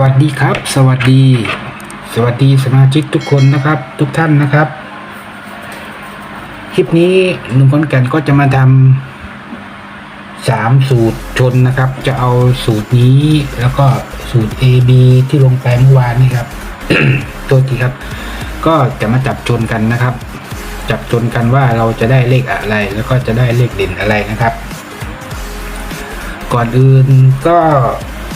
สวัสดีครับ สวัสดี สวัสดีสมาชิกทุกคนนะครับ ทุกท่านนะครับ คลิปนี้หนุ่มคนแก่นก็จะมาทำสามสูตรชนนะครับ จะเอาสูตรนี้แล้วก็สูตร A B ที่ลงไปเมื่อวานนี้ครับตัวทีครับ ก็จะมาจับชนกันนะครับ จับชนกันว่าเราจะได้เลขอะไร แล้วก็จะได้เลขเด่นอะไรนะครับ ก่อนอื่นก็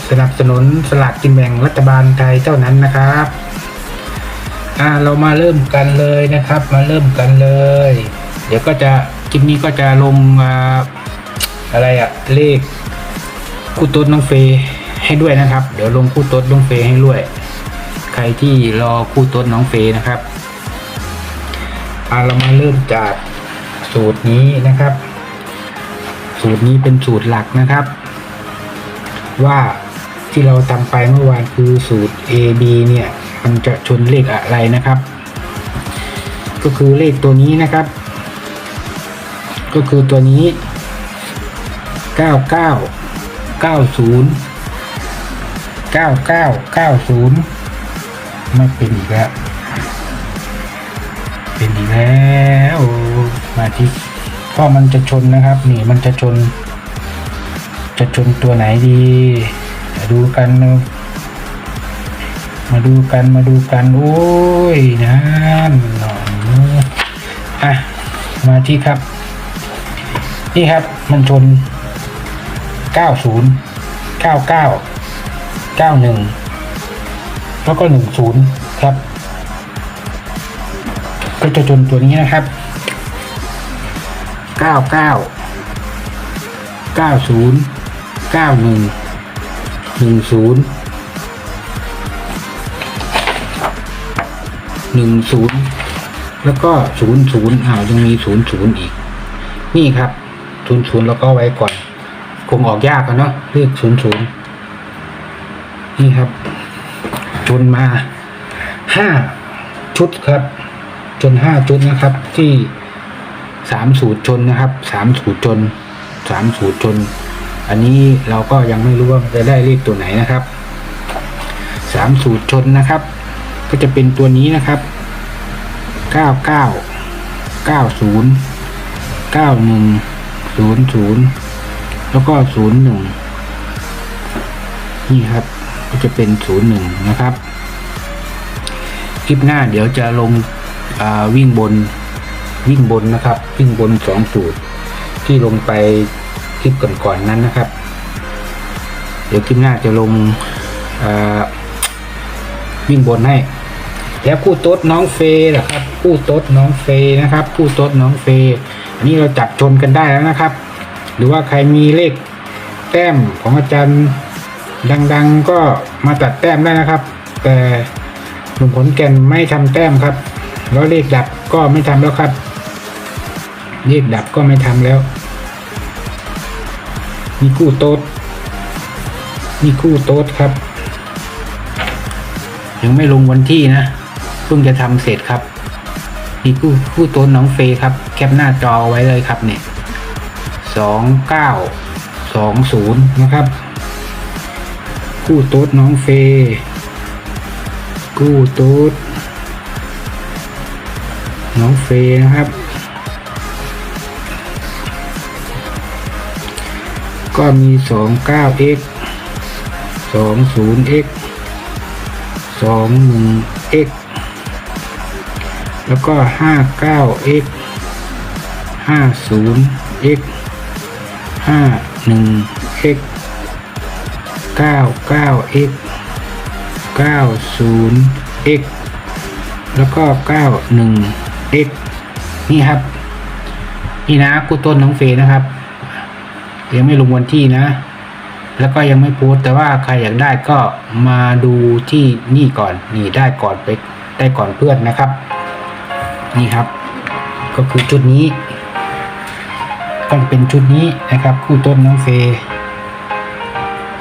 สนับสนุนสลากกินแบ่งรัฐบาลไทยเท่านั้นนะครับอ่าเรามาเริ่มกันเลยนะครับ มาเริ่มกันเลย เดี๋ยวก็จะคลิปนี้ก็จะลงอ่าอะไรอะเลขคู่ต้นน้องเฟย์ให้ด้วยนะครับ เดี๋ยวลงคู่ต้นน้องเฟย์ให้ด้วย ใครที่รอคู่ต้นน้องเฟย์นะครับอ่าเรามาเริ่มจากสูตรนี้นะครับ สูตรนี้เป็นสูตรหลักนะครับ ว่า ที่เราทำไปเมื่อวานคือสูตร A B เนี่ยมันจะชนเลขอะไรนะครับ ก็คือเลขตัวนี้นะครับ ก็คือตัวนี้ 99 90 99 90ไม่เป็นอีกแล้วเป็นอีกแล้วมาที่เพราะมันจะชนนะครับ นี่มันจะชน จะชนตัวไหนดี ดูกันนะมาดูกันมาดูกัน โอ้ยนั่นหน่อยอะมาที่ครับ นี่ครับมันชน 90 99 91 แล้วก็ 10 ครับ ก็จะชนตัวนี้นะครับ 99 90 91 หนึ่งศูนย์หนึ่งศูนย์แล้วก็ศูนย์ศูนย์อ้าวยังมีศูนย์ศูนย์อีก นี่ครับศูนย์ศูนย์แล้วก็ไว้ก่อนคงออกยากกันเนาะเลขศูนย์ศูนย์นี่ครับจนมาห้าชุดครับ จนห้าชุดนะครับ ที่สามสูตรชนนะครับสามสูตรชนสามสูตรชน อันนี้เราก็ยังไม่รู้ว่าจะได้เลขตัวไหนนะครับ สามสูตรชนนะครับ ก็จะเป็นตัวนี้นะครับ เก้าเก้าเก้าศูนย์เก้าหนึ่งศูนย์ศูนย์แล้วก็ศูนย์หนึ่งนี่ครับ ก็จะเป็นศูนย์หนึ่งนะครับ คลิปหน้าเดี๋ยวจะลงวิ่งบนวิ่งบนนะครับ วิ่งบนสองสูตรที่ลงไป คลิปก่อนๆนนั้นนะครับ เดี๋ยวคลิปหน้าจะลงวิ่งบนให้ แล้วคู่โต๊ดน้องเฟย์ล่ะครับ คู่โต๊ดน้องเฟย์นะครับคู่โต๊ดน้องเฟย์อันนี้เราจับชนกันได้แล้วนะครับ หรือว่าใครมีเลขแต้มของอาจารย์ดังๆก็มาตัดแต้มได้นะครับ แต่หนุ่มผลแก่นไม่ทำแต้มครับแล้วเลขดับก็ไม่ทำแล้วครับเลขดับก็ไม่ทำแล้ว มีคู่โต๊ดมีคู่โต๊ดครับ ยังไม่ลงวันที่นะ เพิ่งจะทำเสร็จครับ มีคู่คู่โต๊ดน้องเฟย์ครับ แคปหน้าจอไว้เลยครับเนี่ยสองเก้าสองศูนย์นะครับ คู่โต๊ดน้องเฟย์คู่โต๊ดน้องเฟย์นะครับ ก็มี 29x 20x 21x แล้วก็ 59x 50x 51x 99x 90x แล้วก็ 91x นี่ครับ นี่นะกูต้นน้องเฟยนะครับ ยังไม่ลงวันที่นะ แล้วก็ยังไม่โพสแต่ว่าใครอยากได้ก็มาดูที่นี่ก่อนนี่ได้ก่อนไปได้ก่อนเพื่อนนะครับ นี่ครับ ก็คือชุดนี้ก็เป็นชุดนี้นะครับ คู่ต้นน้องเฟย์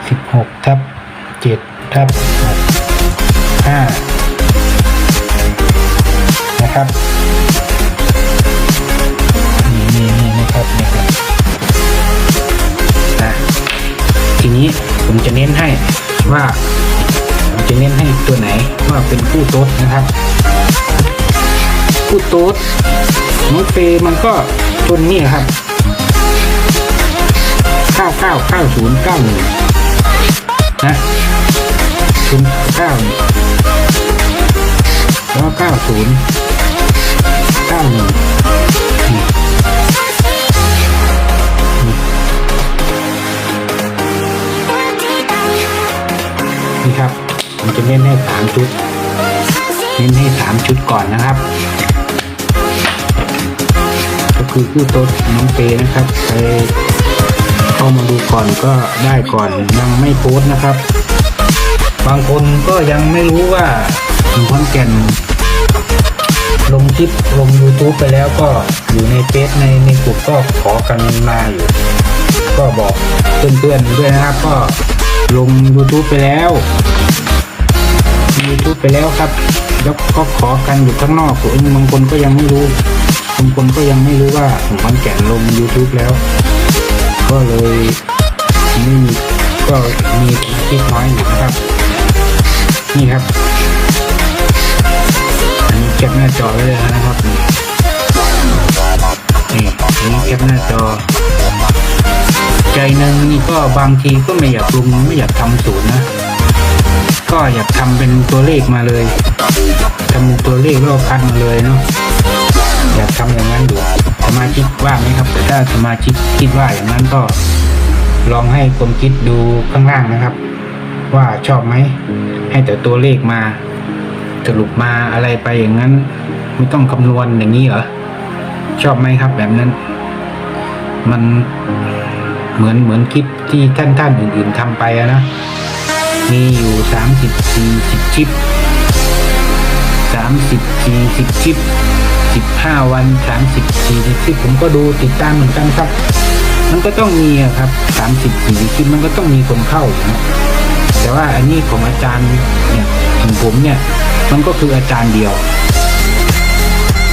สิบหกทับเจ็ดทับห้านะครับ ทีนี้ผมจะเน้นให้ว่าจะเน้นให้ตัวไหนว่าเป็นคู่โต๊ดนะครับคู่โต๊ดโน้ตเฟมันก็ตัวนี้ครับ999091นะ09แล้ว90 จะเน้นให้สามชุด เน้นให้สามชุดก่อนนะครับ ก็คือผู้โต๊ดน้องเปนะครับเข้ามาดูก่อนก็ได้ก่อนยังไม่โพสต์นะครับ บางคนก็ยังไม่รู้ว่าหนุ่มคอนแก่นลงคลิปลง YouTube ไปแล้วก็อยู่ในเฟซในในกลุ่มก็ขอกันมาอยู่ ก็บอกเพื่อนๆด้วยนะครับ ก็ลง YouTube ไปแล้ว YouTube ไปแล้วครับแล้วก็ขอกันอยู่ข้างนอกเออบางคนก็ยังไม่รู้บางคนก็ยังไม่รู้ว่าหนุ่มคอนแก่นลง YouTube แล้ว ก็เลยไม่มีก็มีคิดน้อยอยู่นะครับ นี่ครับอันนี้แคปหน้าจอไว้เลยนะครับนี่อันนี้แคปหน้าจอ ใจหนึ่งนี่ก็บางทีก็ไม่อยากลงไม่อยากทำศูนย์นะ ก็อยากทำเป็นตัวเลขมาเลยทำตัวเลขแล้วคัดมาเลยเนาะอยากทำอย่างนั้นอยู่สมาชิกว่าไหมครับ แต่ถ้าสมาชิกคิดว่าอย่างนั้นก็ ลองให้คนคิดดูข้างล่างนะครับ ว่าชอบไหมให้แต่ตัวเลขมาสรุปมาอะไรไปอย่างนั้น ไม่ต้องคำนวณอย่างนี้เหรอชอบไหมครับแบบนั้น มันเหมือนเหมือนคลิปที่ท่านท่านอื่น ๆทำไปนะ มีอยู่สามสิบสี่สิบคลิปสามสิบสี่สิบคลิปสิบห้าวันสามสิบสี่สิบคลิปผมก็ดูติดตามเหมือนกันครับ มันก็ต้องมีครับสามสิบสี่สิบคลิปมันก็ต้องมีคนเข้านะแต่ว่าอันนี้ของอาจารย์เนี่ยของผมเนี่ย มันก็คืออาจารย์เดียว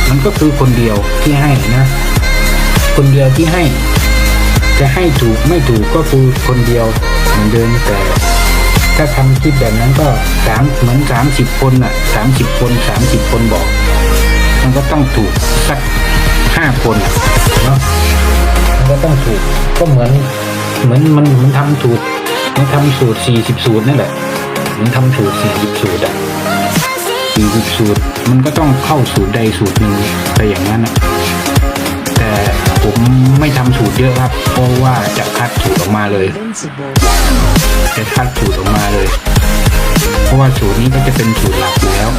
มันก็คือคนเดียวที่ให้นะ คนเดียวที่ให้ จะให้ถูกไม่ถูกก็คือคนเดียวเหมือนเดิมแต่ ถ้าทำคลิปแบบนั้นก็สามเหมือนสามสิบคนอะสามสิบคนสามสิบคนบอก มันก็ต้องถูกสักห้าคนเนาะมันก็ต้องถูกก็เหมือนเหมือนมันมันทำสูตรมันทำสูตรสี่สิบสูตรนั่นแหละมันทำสูตรสี่สิบสูตรอะสี่สิบสูตรมันก็ต้องเข้าสูตรใดสูตรหนึ่งไปอย่างนั้นอะ ผมไม่ทำสูตรเยอะครับ เพราะว่าจะคัดสูตรออกมาเลย จะคัดสูตรออกมาเลย เพราะว่าสูตรนี้ก็จะเป็นสูตรหลักอยู่แล้ว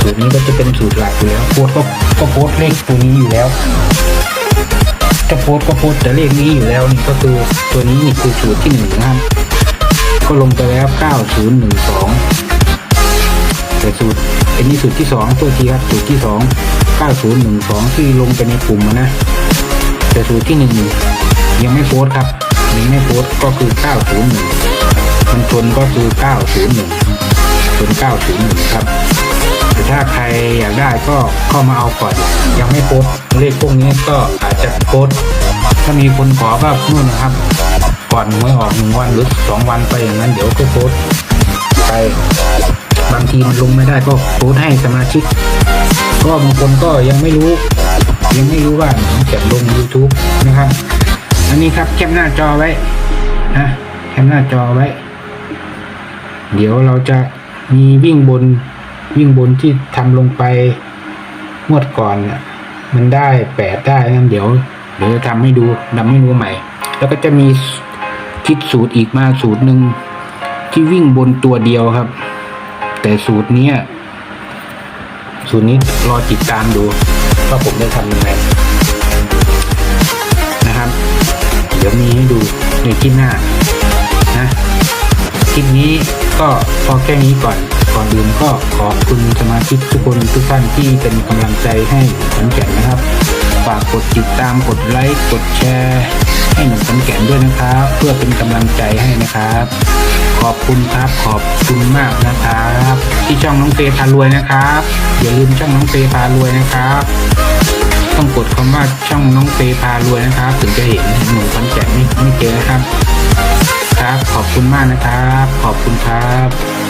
สูตรนี้ก็จะเป็นสูตรหลักอยู่แล้วโพสก็ก็โพสเลขตัวนี้อยู่แล้วจะโพสก็โพสแต่เลขนี้อยู่แล้วนี่ก็คือตัวนี้นี่คือสูตรที่หนึ่งนะครับก็ลงไปแล้วเก้าศูนย์หนึ่งสองแต่สูตรอันนี้สูตรที่สองตัวทีครับสูตรที่สองเก้าศูนย์หนึ่งสองที่ลงไปในกลุ่มนะ แต่สูตรที่หนึ่งยังไม่โพสครับยังไม่โพสก็คือเก้าศูนย์หนึ่งมันชนก็คือเก้าศูนย์หนึ่งชนเก้าศูนย์หนึ่งครับแต่ถ้าใครอยากได้ก็เข้ามาเอาก่อน ยังไม่โพสเลขพวกนี้ก็อาจจะโพสถ้ามีคนขอก็นู่นนะครับ ก่อนหวยออกหนึ่งวันหรือสองวันไปอย่างนั้นเดี๋ยวก็โพสไปบางทีมันลงไม่ได้ก็โพสให้สมาชิก ก็บางคนก็ยังไม่รู้ ยังไม่รู้ว่าผมจะลง YouTube นะครับ อันนี้ครับแคปหน้าจอไว้นะแคปหน้าจอไว้ เดี๋ยวเราจะมีวิ่งบนวิ่งบนที่ทำลงไปงวดก่อนมันได้แปดได้นั่นเดี๋ยวเดี๋ยวจะทำให้ดูทำให้ดูใหม่ แล้วก็จะมีคิดสูตรอีกมาสูตรหนึ่งที่วิ่งบนตัวเดียวครับ แต่สูตรนี้สูตรนี้รอติดตามดู ว่าผมได้ทำยังไงนะครับ เดี๋ยวมีให้ดูในคลิปหน้านะคลิปนี้ก็พอแค่นี้ก่อนก่อนอื่นก็ขอบคุณสมาชิกทุกคนทุกท่านที่เป็นกำลังใจให้ขอนแก่นนะครับ ฝากกดติดตามกดไลค์กดแชร์ ให้หนุ่มขอนแก่นด้วยนะครับ เพื่อเป็นกำลังใจให้นะครับ ขอบคุณครับขอบคุณมากนะครับ ที่ช่องน้องเฟย์พารวยนะครับอย่าลืมช่องน้องเฟย์พารวยนะครับต้องกดคำว่าช่องน้องเฟย์พารวยนะครับ ถึงจะเห็นหนูคอนแก่นไม่ไม่เจอนะครับ ครับขอบคุณมากนะครับ ขอบคุณครับ